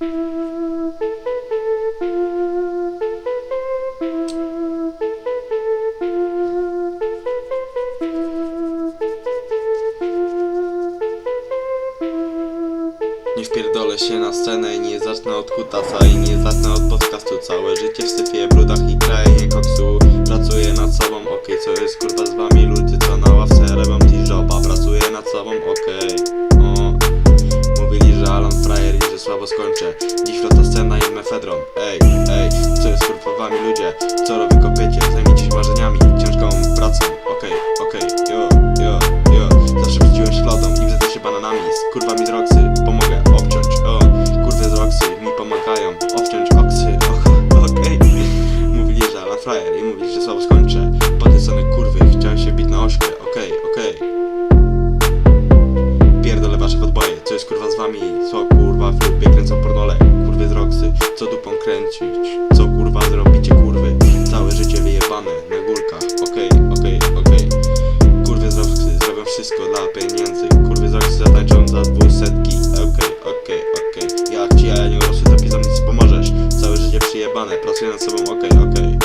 Nie wpierdolę się na scenę i nie zacznę od kutasa I nie zacznę od podcastu. Całe życie w syfie, brudach i krainie koksu Pracuję nad sobą, okej, co jest kurwa z wami słabo skończę. Dziś flota scena i mefedron Ej, ej, co jest kurwa wami ludzie? Co robi kopiecie? Zajmijcie się marzeniami, ciężką pracą. Okej, okej, jo, jo, jo. Zawsze piciłem szkladą i wzedzę się bananami. Z kurwami z Roxy, pomogę obciąć, o Kurwy z Roxy mi pomagają obciąć oksy, okej. Mówili, że Alan frajer i mówili, że słabo skończę. Podniecone kurwy, chciałem się bić na ośkę, okej, okej. Pierdolę wasze podboje, co jest kurwa z wami? Co kurwa w Co kurwa zrobicie kurwy? Całe życie wyjebane na górkach, okej, okej, okej. Kurwy z Roxy zrobią wszystko dla pieniędzy. Kurwy z Roxy zatańczą za dwusetki, okej, okej, okej. Jak ci ja nie urosły, to pisam nic pomożesz. Całe życie przyjebane, pracuję nad sobą, okej, okej.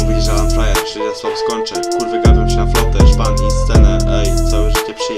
Mówili, że Alan Fryer, czy ja słabo skończę. Kurwy gapią się na flotę, szpan i scenę. Ej, całe życie przyjebane Okej